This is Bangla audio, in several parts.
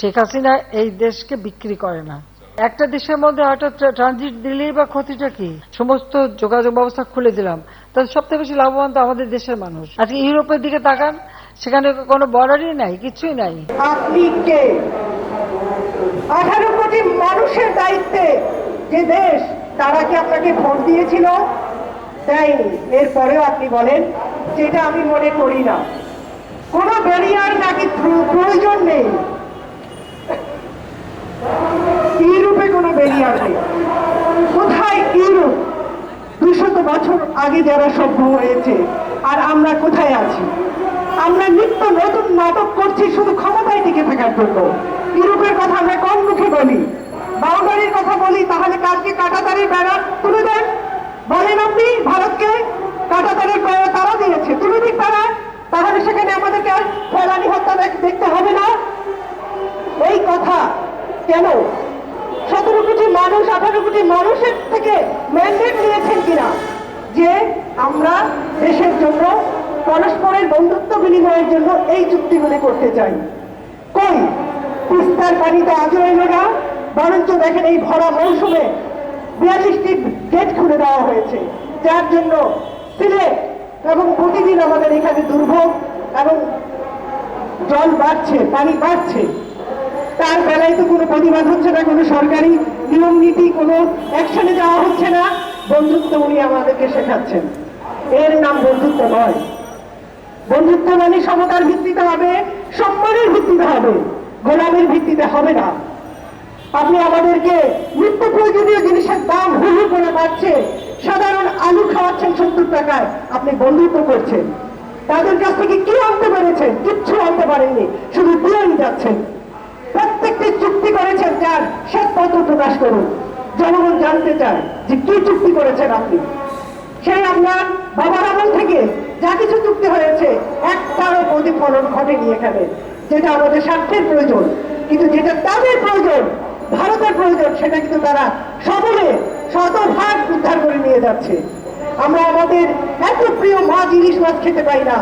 শেখ হাসিনা এই দেশকে বিক্রি করে না। একটা দেশের মধ্যে হয়তো ট্রানজিট দিলেই বা ক্ষতিটা কি? সমস্ত যোগাযোগ ব্যবস্থা খুলে দিলাম। তাহলে সবথেকে বেশি লাভবান তো আমাদের দেশের মানুষ। আজকে ইউরোপের দিকে তাকান, সেখানে কোনো বর্ডারই নাই, কিছুই নাই। আপনি কে? আঠারো কোটি মানুষের দায়িত্বে যে দেশ, তারা কি আপনাকে ভোট দিয়েছিল? দেয়নি। এরপরেও আপনি বলেন, যেটা আমি মনে করি না। কোনো ব্যারিয়ার নাকি প্র- প্রয়োজন নেই ইউরোপে কোনো ব্যারিয়ার নেই কোথায় ইউরোপ দুশত বছর আগে যারা সভ্য হয়েছে, আর আমরা কোথায় আছি? আমরা নিত্য নতুন নাটক করছি শুধু ক্ষমতায় টিকে থাকার জন্য। ইউরোপের কথা আমরা কম মুখে বলি? বাউন্ডারির কথা বলি, তাহলে কালকে কাটাতারের বেড়া তুলে দেন। বলেন আপনি, ভারতকে কাটাতারের বেড়া তারা দিয়েছে। তুলে দিক তারা। তাহলে সেখানে আমাদেরকে আর ফেলানি হত্যা দেখ- দেখতে হবে না। এই কথা কেন? সতেরো কোটি মানুষ, আঠারো কোটি মানুষের থেকে ম্যান্ডেট নিয়েছেন কিনা? যে আমরা দেশের জন্য পরস্পরের বন্ধুত্ব বিনিময়ের জন্য এই চুক্তিগুলি করতে চাই। কই? তিস্তার পানিতে আজও এলো না? বরঞ্চ দেখেন এই ভরা মৌসুমে বিয়াল্লিশটি গেট খুলে দেওয়া হয়েছে। যার জন্য সিলেট এবং প্রতিদিন আমাদের এখানে দুর্ভোগ এবং জল বাড়ছে, পানি বাড়ছে। তার বেলায় তো কোনো প্রতিবাদ হচ্ছে না, কোনো সরকারি নিয়ম নীতি, কোনো অ্যাকশনে যাওয়া হচ্ছে না। বন্ধুত্ব উনি আমাদেরকে শেখাচ্ছেন। এর নাম বন্ধুত্ব নয়। বন্ধুত্ব মানে সমতার ভিত্তিতে হবে, সম্মানের ভিত্তিতে হবে, গোলামের ভিত্তিতে হবে না। আপনি আমাদেরকে নিত্য প্রয়োজনীয় জিনিসের দাম হুহু করে বাড়ছে, সাধারণ আলু খাওয়াচ্ছেন সত্তর টাকায়, আপনি বন্ধুত্ব করছেন। তাদের কাছ থেকে কি আনতে পেরেছেন? কিচ্ছু আনতে পারেননি, শুধু দিয়েই যাচ্ছেন। প্রত্যেকটি চুক্তি করেছেন যার শ্বেতপত্র প্রকাশ করুন। জনগণ জানতে চায় যে কি চুক্তি করেছেন আপনি। সেই আপনার বাবার আমল থেকে যা কিছু চুক্তি হয়েছে একটারও প্রতিফলন ঘটেনি এখানে, যেটা আমাদের স্বার্থের প্রয়োজন। কিন্তু যেটা তাদের প্রয়োজন, ভারতের প্রয়োজন, সেটা কিন্তু তারা সকলে শতভাগ উদ্ধার করে নিয়ে যাচ্ছে। আমরা আমাদের এত প্রিয় মাছ ইলিশ মাছ খেতে পাই না।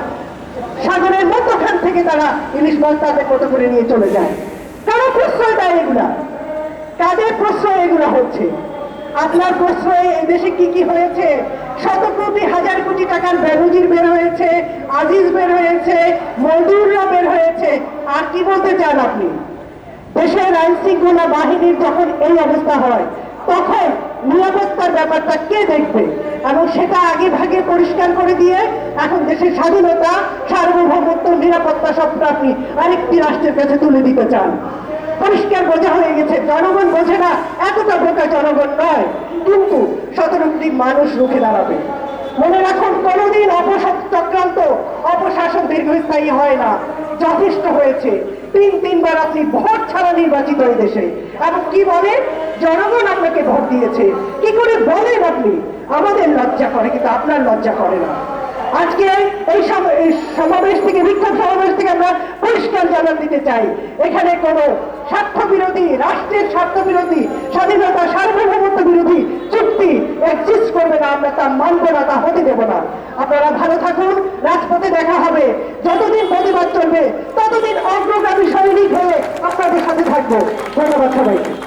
সাগরের মধ্যখান থেকে তারা ইলিশ মাছ তাদের মতো করে নিয়ে চলে যায়। তারা প্রশ্রয় দেয় এগুলা। কাদের প্রশ্রয় এগুলো হচ্ছে? আপনার প্রশ্রয়ে এই দেশে কি কি হয়েছে? শত কোটি হাজার কোটি টাকার বেনজির বের হয়েছে, আজিজ বের হয়েছে মজুররা বের হয়েছে। আর কি বলতে চান আপনি? দেশের আইন শৃঙ্খলা বাহিনীর যখন এই অবস্থা হয়, তখন নিরাপত্তার ব্যাপারটা কে দেখবে? এবং সেটা আগে ভাগে পরিষ্কার করে দিয়ে এখন দেশের স্বাধীনতা, সার্বভৌমত্ব, নিরাপত্তা সবটা আপনি আরেকটি রাষ্ট্রের কাছে তুলে দিতে চান। পরিষ্কার বোঝা হয়ে গেছে, জনগণ বোঝে না, এতটা বোকা জনগণ নয়। কিন্তু সতেরো কোটি মানুষ রুখে দাঁড়াবে। মনে রাখুন, কোনোদিন অপশাস চক্রান্ত অপশাসন দীর্ঘস্থায়ী হয় না। যথেষ্ট হয়েছে। তিন তিনবার আপনি ভোট ছাড়া নির্বাচিত এই দেশে। এবং কি বলে? জনগণ আপনাকে ভোট দিয়েছে। কি করে বলেন আপনি? আমাদের লজ্জা করে, কিন্তু আপনার লজ্জা করে না। আজকে এই সমাবেশ থেকে, বিক্ষোভ সমাবেশ থেকে আমরা পরিষ্কার জানান দিতে চাই। এখানে কোনো স্বার্থ বিরোধী রাষ্ট্রের স্বার্থ বিরোধী স্বাধীনতা, সার্বভৌমত্ব বিরোধী চুক্তি এক্সিস্ট করবে না, আমরা তা মানব না, তা হতে দেব না। আপনারা ভালো থাকুন, রাজপথে দেখা হবে। যতদিন প্রতিবাদ চলবে, ততদিন অগ্রগামী সৈনিক হয়ে আপনাদের সাথে থাকব। ধন্যবাদ সবাইকে।